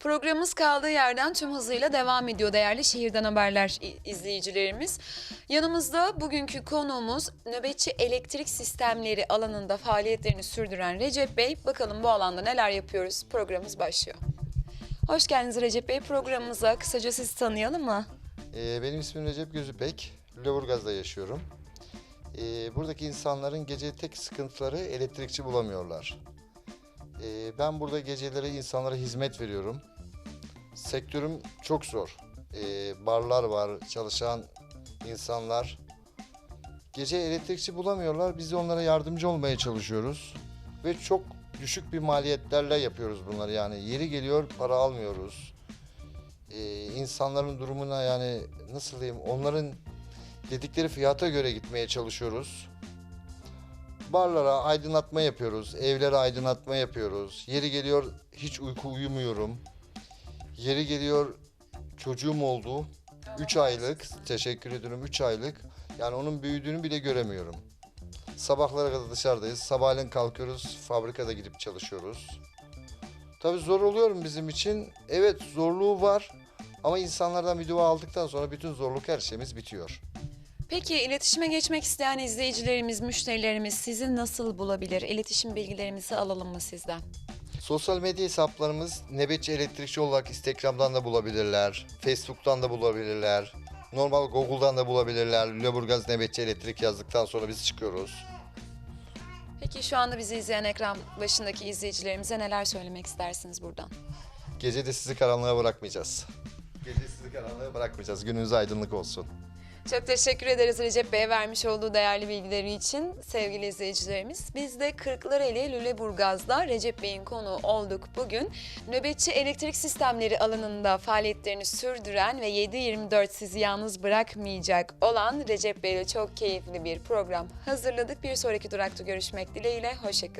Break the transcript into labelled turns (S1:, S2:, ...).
S1: Programımız kaldığı yerden tüm hızıyla devam ediyor değerli şehirden haberler izleyicilerimiz. Yanımızda bugünkü konuğumuz nöbetçi elektrik sistemleri alanında faaliyetlerini sürdüren Recep Bey. Bakalım bu alanda neler yapıyoruz? Programımız başlıyor. Hoş geldiniz Recep Bey. Programımıza kısaca sizi tanıyalım mı?
S2: Ee, benim ismim Recep Gözüpek. Lüleburgaz'da yaşıyorum. Ee, buradaki insanların gece tek sıkıntıları elektrikçi bulamıyorlar. Ee, ben burada geceleri insanlara hizmet veriyorum. Sektörüm çok zor. Ee, barlar var, çalışan insanlar. Gece elektrikçi bulamıyorlar. Biz de onlara yardımcı olmaya çalışıyoruz. Ve çok düşük bir maliyetlerle yapıyoruz bunları. Yani yeri geliyor para almıyoruz e, insanların durumuna yani nasıl diyeyim onların dedikleri fiyata göre gitmeye çalışıyoruz. Barlara aydınlatma yapıyoruz, evlere aydınlatma yapıyoruz. Yeri geliyor hiç uyku uyumuyorum. Yeri geliyor çocuğum oldu. 3 aylık, teşekkür ederim 3 aylık. Yani onun büyüdüğünü bile göremiyorum. Sabahlara kadar dışarıdayız. Sabahleyin kalkıyoruz, fabrikada gidip çalışıyoruz. Tabii zor oluyor bizim için? Evet zorluğu var. Ama insanlardan bir dua aldıktan sonra bütün zorluk her şeyimiz bitiyor.
S1: Peki iletişime geçmek isteyen izleyicilerimiz, müşterilerimiz sizi nasıl bulabilir? İletişim bilgilerimizi alalım mı sizden?
S2: Sosyal medya hesaplarımız Nebetçi Elektrikçi olarak Instagram'dan da bulabilirler. Facebook'tan da bulabilirler. Normal Google'dan da bulabilirler. Lüleburgaz Nebetçi Elektrik yazdıktan sonra biz çıkıyoruz.
S1: Peki şu anda bizi izleyen ekran başındaki izleyicilerimize neler söylemek istersiniz buradan?
S2: Gece de sizi karanlığa bırakmayacağız. Gece sizi karanlığa bırakmayacağız. Gününüz aydınlık olsun.
S1: Çok teşekkür ederiz Recep Bey'e vermiş olduğu değerli bilgileri için sevgili izleyicilerimiz. Biz de Kırklareli Lüleburgaz'da Recep Bey'in konuğu olduk bugün. Nöbetçi elektrik sistemleri alanında faaliyetlerini sürdüren ve 7-24 sizi yalnız bırakmayacak olan Recep Bey'le çok keyifli bir program hazırladık. Bir sonraki durakta görüşmek dileğiyle. Hoşçakalın.